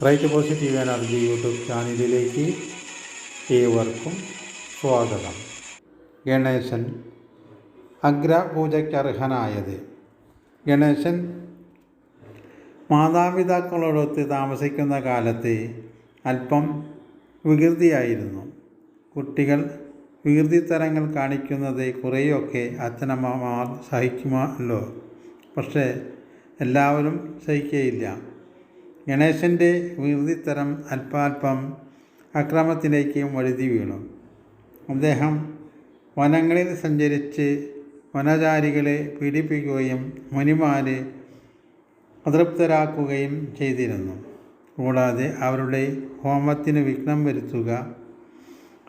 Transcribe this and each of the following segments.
Bright positive energy YouTube ചാനലിലേക്ക് ഏവർക്കും സ്വാഗതം. ഗണേശൻ അഗ്രപൂജയ്ക്കർഹനായത് ഗണേശൻ മാതാപിതാക്കളോടൊത്ത് താമസിക്കുന്ന കാലത്ത് അല്പം വികൃതിയായിരുന്നു. കുട്ടികൾ വികൃതിത്തരങ്ങൾ കാണിക്കുന്നത് കുറേയൊക്കെ അച്ഛനമ്മമാർ സഹിക്കുമല്ലോ. പക്ഷേ എല്ലാവരും സഹിക്കുകയില്ല ഗണേശന്റെ വികൃതിത്തരം അല്പാൽപം അക്രമത്തിലേക്ക് വഴുതി വീണു. അദ്ദേഹം വനങ്ങളിൽ സഞ്ചരിച്ച് വനചാരികളെ പീഡിപ്പിക്കുകയും മുനിമാരെ അതൃപ്തരാക്കുകയും ചെയ്തിരുന്നു. കൂടാതെ അവരുടെ ഹോമത്തിന് വിഘ്നം വരുത്തുക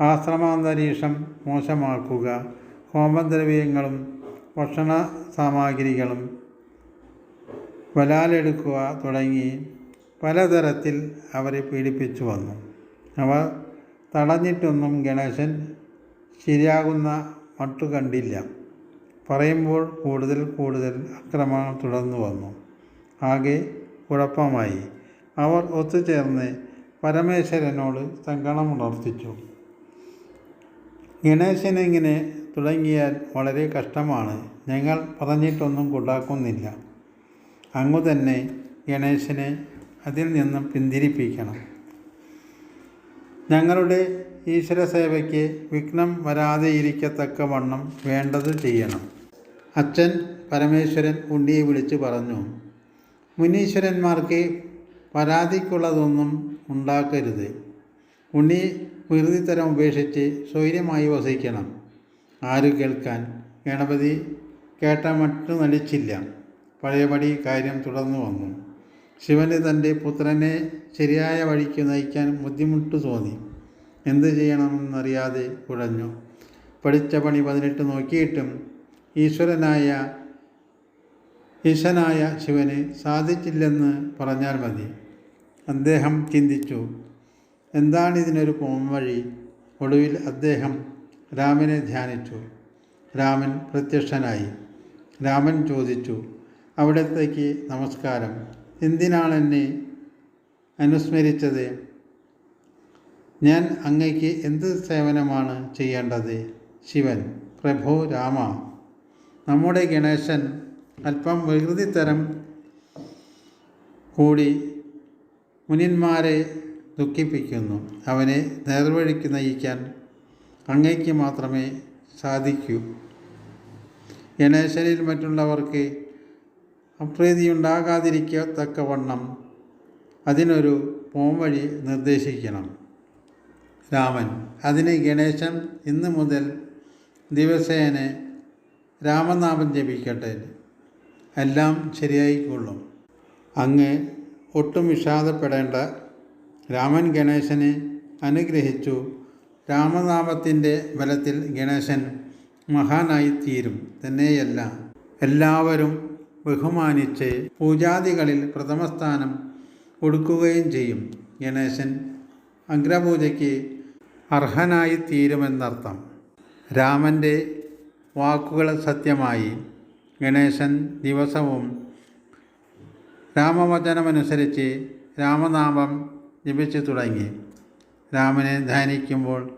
ആശ്രമാന്തരീക്ഷം മോശമാക്കുക ഹോമദ്രവ്യങ്ങളും ഭക്ഷണ സാമഗ്രികളും വലാലെടുക്കുക തുടങ്ങി പലതരത്തിൽ അവരെ പീഡിപ്പിച്ചു വന്നു. അവർ തടഞ്ഞിട്ടൊന്നും ഗണേശൻ ശരിയാകുന്ന മട്ടു കണ്ടില്ല. പറയുമ്പോൾ കൂടുതൽ കൂടുതൽ അക്രമങ്ങൾ തുടർന്നു വന്നു. ആകെ കുഴപ്പമായി. അവർ ഒത്തുചേർന്ന് പരമേശ്വരനോട് സങ്കടമുണർത്തിച്ചു. ഗണേശനിങ്ങനെ തുടങ്ങിയാൽ വളരെ കഷ്ടമാണ്. ഞങ്ങൾ പറഞ്ഞിട്ടൊന്നും കൊണ്ടാക്കുന്നില്ല. അങ്ങു തന്നെ ഗണേശനെ അതിൽ നിന്നും പിന്തിരിപ്പിക്കണം. ഞങ്ങളുടെ ഈശ്വര സേവയ്ക്ക് വിഘ്നം വരാതെയിരിക്കത്തക്ക വണ്ണം വേണ്ടത് ചെയ്യണം. അച്ഛൻ പരമേശ്വരൻ ഉണ്ണിയെ വിളിച്ചു പറഞ്ഞു മുനീശ്വരന്മാർക്ക് പരാതിക്കുള്ളതൊന്നും ഉണ്ടാക്കരുത്. ഉണ്ണി വിറുതിത്തരം ഉപേക്ഷിച്ച് സ്വൈര്യമായി വസിക്കണം. ആര് കേൾക്കാൻ? ഗണപതി കേട്ട മറ്റു നടിച്ചില്ല. പഴയപടി കാര്യം തുടർന്നു വന്നു. ശിവന് തന്റെ പുത്രനെ ശരിയായ വഴിക്ക് നയിക്കാൻ ബുദ്ധിമുട്ട് തോന്നി. എന്ത് ചെയ്യണമെന്നറിയാതെ കുഴഞ്ഞു. പഠിച്ച പണി പതിനെട്ട് നോക്കിയിട്ടും ഈശ്വരനായ ഈശനായ ശിവന് സാധിച്ചില്ലെന്ന് പറഞ്ഞാൽ മതി. അദ്ദേഹം ചിന്തിച്ചു എന്താണിതിനൊരു പോംവഴി ഒടുവിൽ അദ്ദേഹം രാമനെ ധ്യാനിച്ചു. രാമൻ പ്രത്യക്ഷനായി. രാമൻ ചോദിച്ചു അവിടത്തേക്ക് നമസ്കാരം. എന്തിനാണ് എന്നെ അനുസ്മരിച്ചത്? ഞാൻ അങ്ങയ്ക്ക് എന്ത് സേവനമാണ് ചെയ്യേണ്ടത്? ശിവൻ പ്രഭു രാമ. നമ്മുടെ ഗണേശൻ അല്പം വികൃതി തരം കൂടി മുനിന്മാരെ ദുഃഖിപ്പിക്കുന്നു. അവനെ നേർവഴിക്ക് നയിക്കാൻ അങ്ങയ്ക്ക് മാത്രമേ സാധിക്കൂ. ഗണേശനിൽ മറ്റുള്ളവർക്ക് അപ്രീതിയുണ്ടാകാതിരിക്കത്തക്കവണ്ണം അതിനൊരു പോംവഴി നിർദ്ദേശിക്കണം. രാമൻ അതിന് ഗണേശൻ ഇന്ന് മുതൽ ദിവസേന രാമനാമം ജപിക്കട്ടെ. എല്ലാം ശരിയായിക്കൊള്ളും. അങ്ങ് ഒട്ടും വിഷാദപ്പെടേണ്ട. രാമൻ ഗണേശനെ അനുഗ്രഹിച്ചു. രാമനാമത്തിന്റെ ബലത്തിൽ ഗണേശൻ മഹാനായി തീരും തന്നെയല്ല എല്ലാവരും ബഹുമാനിച്ച് പൂജാദികളിൽ പ്രഥമസ്ഥാനം കൊടുക്കുകയും ചെയ്യും. ഗണേശൻ അഗ്രപൂജയ്ക്ക് അർഹനായി തീരുമെന്നർത്ഥം രാമന്റെ വാക്കുകൾ സത്യമായി. ഗണേശൻ ദിവസവും രാമവചനമനുസരിച്ച് രാമനാമം ജപിച്ചു തുടങ്ങി. രാമനെ ധ്യാനിക്കുമ്പോൾ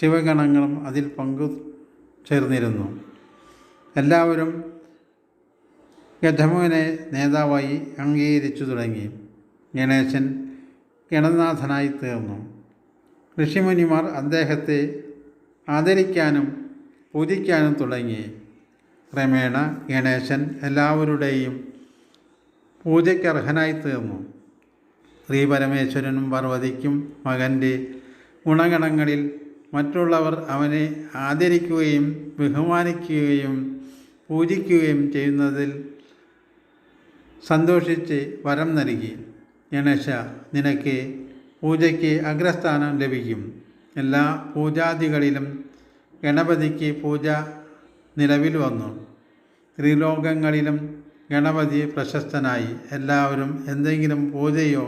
ശിവഗണങ്ങളും അതിൽ പങ്കു ചേർന്നിരുന്നു. എല്ലാവരും ഗജമുവിനെ നേതാവായി അംഗീകരിച്ചു തുടങ്ങി. ഗണേശൻ ഗണനാഥനായി തീർന്നു. ഋഷിമുനിമാർ അദ്ദേഹത്തെ ആദരിക്കാനും പൂജിക്കാനും തുടങ്ങി. ക്രമേണ ഗണേശൻ എല്ലാവരുടെയും പൂജയ്ക്കർഹനായി തീർന്നു. ശ്രീ പരമേശ്വരനും പാർവതിക്കും മകന്റെ ഗുണഗണങ്ങളിൽ മറ്റുള്ളവർ അവനെ ആദരിക്കുകയും ബഹുമാനിക്കുകയും പൂജിക്കുകയും ചെയ്യുന്നതിൽ സന്തോഷിച്ച് വരം നൽകി. ഗണേശ നിനക്ക് പൂജയ്ക്ക് അഗ്രസ്ഥാനം ലഭിക്കും. എല്ലാ പൂജാദികളിലും ഗണപതിക്ക് പൂജ നിലവിൽ വന്നു. ത്രിലോകങ്ങളിലും ഗണപതി പ്രശസ്തനായി. എല്ലാവരും എന്തെങ്കിലും പൂജയോ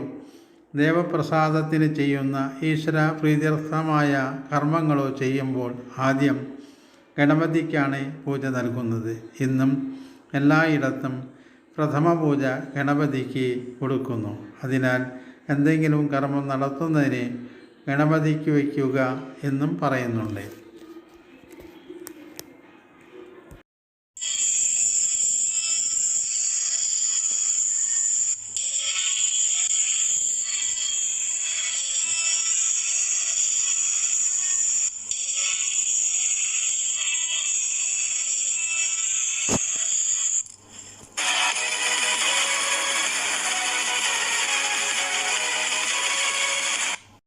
ദേവപ്രസാദത്തിന് ചെയ്യുന്ന ഈശ്വര പ്രീത്യർത്ഥമായ കർമ്മങ്ങളോ ചെയ്യുമ്പോൾ ആദ്യം ഗണപതിക്കാണ് പൂജ നൽകുന്നത്. ഇന്നും എല്ലായിടത്തും പ്രഥമ പൂജ ഗണപതിക്ക് കൊടുക്കുന്നു. അതിനാൽ എന്തെങ്കിലും കർമ്മം നടത്തുന്നതിന് ഗണപതിക്ക് വയ്ക്കുക എന്നും പറയുന്നുണ്ട്.